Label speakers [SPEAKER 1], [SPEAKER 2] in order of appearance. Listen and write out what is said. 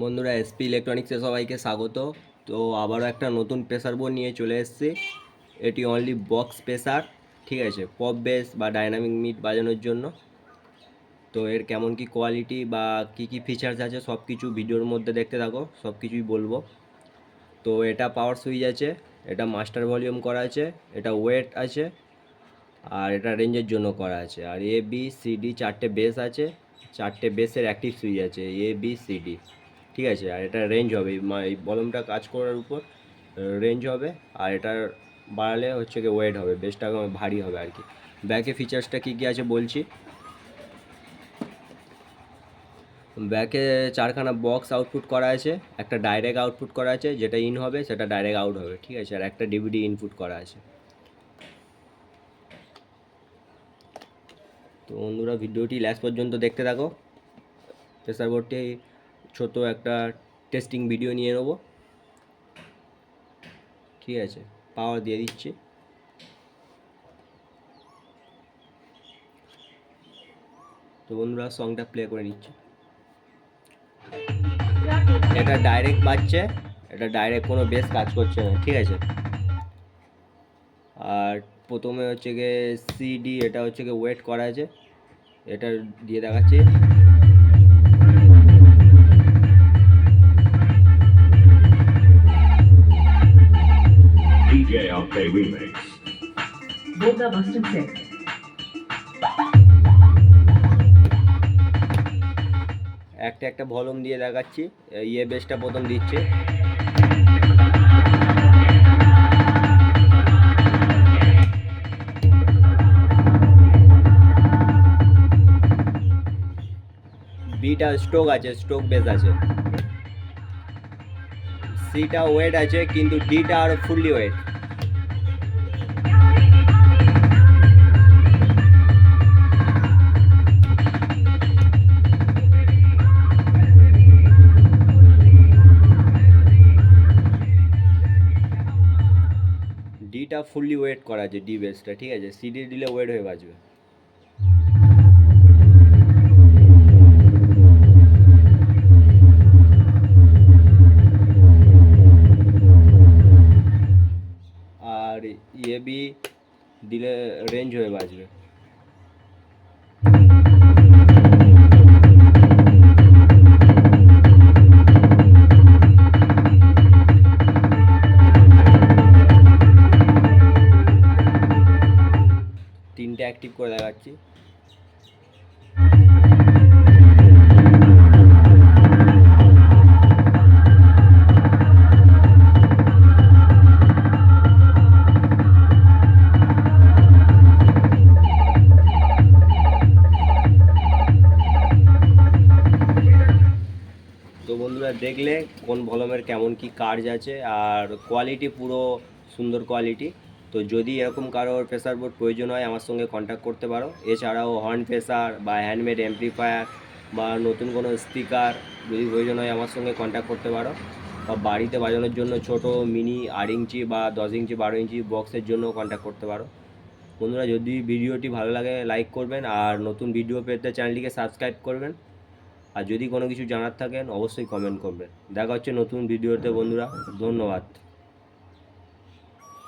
[SPEAKER 1] বন্ধুরা এসপি ইলেকট্রনিক্সে সবাইকে স্বাগত। তো আবারও একটা নতুন প্রেসার বোর্ড নিয়ে চলে এসেছি। এটি অনলি বক্স প্রেসার ঠিক আছে? পপ বেস বা ডাইনামিক মিট বাজানোর জন্য। তো এর কেমন কি কোয়ালিটি বা কি কি ফিচার্স আছে সব কিছু ভিডিওর মধ্যে দেখতে থাকো সব কিছুই বলব। তো এটা পাওয়ার সুইচ আছে, এটা মাস্টার ভলিউম করা আছে, এটা ওয়েট আছে, আর এটা রেঞ্জের জন্য করা আছে। আর এ বি সি ডি চারটে বেস আছে, চারটে বেসের অ্যাক্টিভ সুইচ আছে এ বি সি ডি ঠিক আছে, আর এটা রেঞ্জ হবে। এই বলমটা কাজ করার উপর রেঞ্জ হবে, আর এটার বাড়ালে হচ্ছে কি ওয়েট হবে বেসটা ভারী হবে আর কি। ব্যাকে ফিচার্সটা কী কী আছে বলছি? ব্যাকে চারখানা বক্স আউটপুট করা আছে, একটা ডাইরেক্ট আউটপুট করা আছে, যেটা ইন হবে, সেটা ডাইরেক্ট আউট হবে, ঠিক আছে, আর একটা ডিভিডি ইনপুট করা আছে। তো বন্ধুরা, ভিডিওটি লাস্ট পর্যন্ত দেখতে থাকো। প্রেসার বোর্ডটি ছোট একটা টেস্টিং ভিডিও নিয়ে নেব। ঠিক আছে পাওয়ার দিয়ে দিচ্ছি। তো বন্ধুরা সংটা প্লে করে নিচ্ছি। এটা ডাইরেক্ট বাজছে, এটা ডাইরেক্ট কোনো বেস কাজ করছে না, ঠিক আছে? আর প্রথমে হচ্ছে গিয়ে সিডি এটা হচ্ছে গিয়ে ওয়েট করা আছে। এটা দিয়ে দেখাচ্ছি।
[SPEAKER 2] DJ Remix.
[SPEAKER 3] Boga Boston Six.
[SPEAKER 1] একটা একটা ভলুম দিয়ে দেখাচ্ছি ইয়ে বেসটা প্রথম দিচ্ছে বিটা স্ট্রোক আছে স্ট্রোক বেস আছে সিটা ওয়েট আছে কিন্তু ডিটা আর ফুললি ওয়েট ডিটা ফুললি ওয়েট করা আছে, ডি বেসটা, ঠিক আছে? সিডি দিলে ওয়েট হয়ে বাজবে আর ইয়ে বি দিলে রেঞ্জ হয়ে বাজবে তিনটে অ্যাক্টিভ করে দেখাচ্ছি। বন্ধুরা, দেখলে কোন ভলমের কেমন কি কার্জ আছে, আর কোয়ালিটি পুরো সুন্দর কোয়ালিটি তো যদি এরকম কারোর প্রেসার বোর্ড প্রয়োজন হয়, আমার সঙ্গে কন্ট্যাক্ট করতে পারো। এছাড়াও হর্ন প্রেসার বা হ্যান্ডমেড অ্যাম্পলিফায়ার বা নতুন কোনো স্পিকার যদি প্রয়োজন হয়, আমার সঙ্গে কন্ট্যাক্ট করতে পারো। বা বাড়িতে বাজানোর জন্য ছোট মিনি আট ইঞ্চি বা দশ ইঞ্চি, বারো ইঞ্চি বক্সের জন্য কন্ট্যাক্ট করতে পারো। বন্ধুরা, যদি ভিডিওটি ভালো লাগে লাইক করবেন আর নতুন ভিডিও পেতে চ্যানেলটিকে সাবস্ক্রাইব করবেন। আর যদি কোনো কিছু জানার থাকেন অবশ্যই কমেন্ট করবেন। দেখা হচ্ছে নতুন ভিডিওতে বন্ধুরা। ধন্যবাদ।